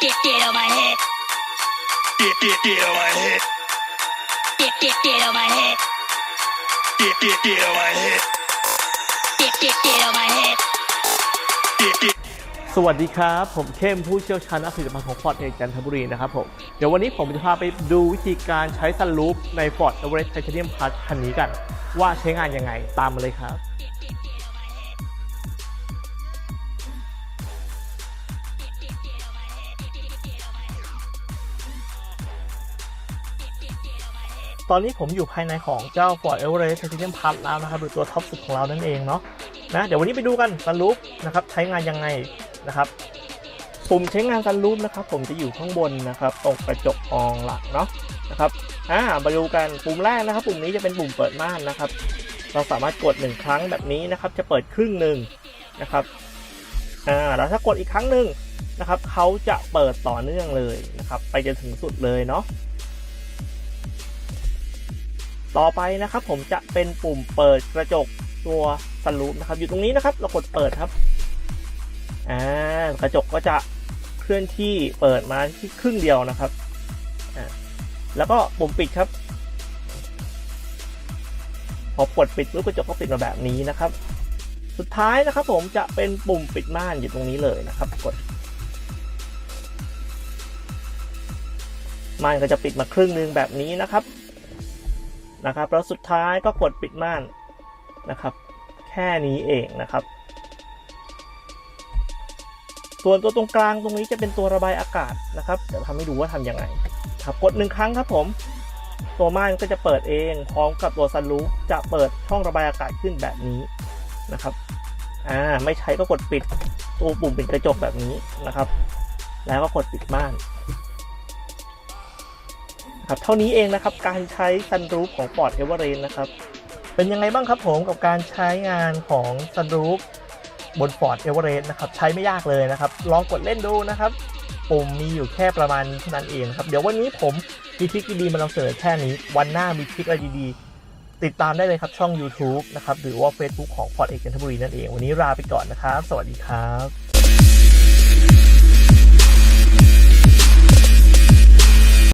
get get on my head. Get, get, get on my head. Get get get on my head. Get, get, get on my head. Get get get on my head. Get, get. สวัสดีครับ ผมเข้มผู้เชี่ยวชาญด้านผลิตภัณฑ์ของ Ford เอกจันทบุรีนะครับผม เดี๋ยววันนี้ผมจะพาไปดูวิธีการใช้ซันรูฟใน Ford Everest Titanium Plus คันนี้กัน ว่าใช้งานยังไงตามมาเลยครับ ตอนนี้ผมอยู่ภายในของเจ้า Ford Everest Titanium Plus แล้วนะครับหรือตัวท็อปสุดของเรานั่นเองเนาะนะเดี๋ยววันนี้ไปดูกันซันรูฟนะครับใช้งานยังไงนะครับปุ่มใช้งานซันรูฟนะครับ ผมจะอยู่ข้างบนนะครับ ตรงกระจกมองหลังเนาะนะครับอ่ามาดูกันปุ่มแรกนะครับ ปุ่มนี้จะเป็นปุ่มเปิดม่านนะครับ เราสามารถกดหนึ่งครั้งแบบนี้นะครับ จะเปิดครึ่งหนึ่งนะครับอ่าแล้วถ้ากดอีกครั้งหนึ่งนะครับเขาจะเปิดต่อเนื่องเลยนะครับ ไปจนถึงสุดเลยเนาะ ต่อไปนะครับ ผมจะเป็นปุ่มเปิดกระจกตัวซันรูฟนะครับ อยู่ตรงนี้นะครับ เรากดเปิดครับอ่ากระจกก็จะเคลื่อนที่เปิดมาที่ครึ่งเดียวนะครับอ่าแล้วก็ปุ่มปิดครับ พอกดปิดปุ๊บกระจกก็ปิดมาแบบนี้นะครับ สุดท้ายนะครับ ผมจะเป็นปุ่มปิดม่านอยู่ตรงนี้เลยนะครับ กดม่านก็จะปิดมาครึ่งหนึงแบบนี้นะครับ นะครับ แล้วสุดท้ายก็กดปิดม่านนะครับ แค่นี้เองนะครับ ส่วนตัวตรงกลางตรงนี้จะเป็นตัวระบายอากาศนะครับ เดี๋ยวทำให้ดูว่าทำยังไงครับกดหนึ่งครั้งครับผม ตัวม่านก็จะเปิดเองพร้อมกับตัวซันรูฟจะเปิดช่องระบายอากาศขึ้นแบบนี้นะครับอ่าไม่ใช้ก็กดปิดตัวปุ่มปิดกระจกแบบนี้นะครับ แล้วก็กดปิดม่าน ครับเท่านี้เองนะครับการใช้ซันรูฟของ Ford Everest นะครับเป็นยังไงบ้างครับผมกับการใช้งานของซันรูฟบน Ford Everest นะครับใช้ไม่ยากเลยนะครับ ลองกดเล่นดูนะครับปุ่มมีอยู่แค่ประมาณนี้เท่านั้นเองครับ เดี๋ยววันนี้ผมมีทริคดีๆมานำเสนอแค่นี้ วันหน้ามีทริคอะไรดีๆ ติดตามได้เลยครับช่อง YouTube นะครับหรือว่า Facebook ของ Ford เอกจันทบุรีนั่นเอง วันนี้ลาไปก่อนนะครับ สวัสดีครับ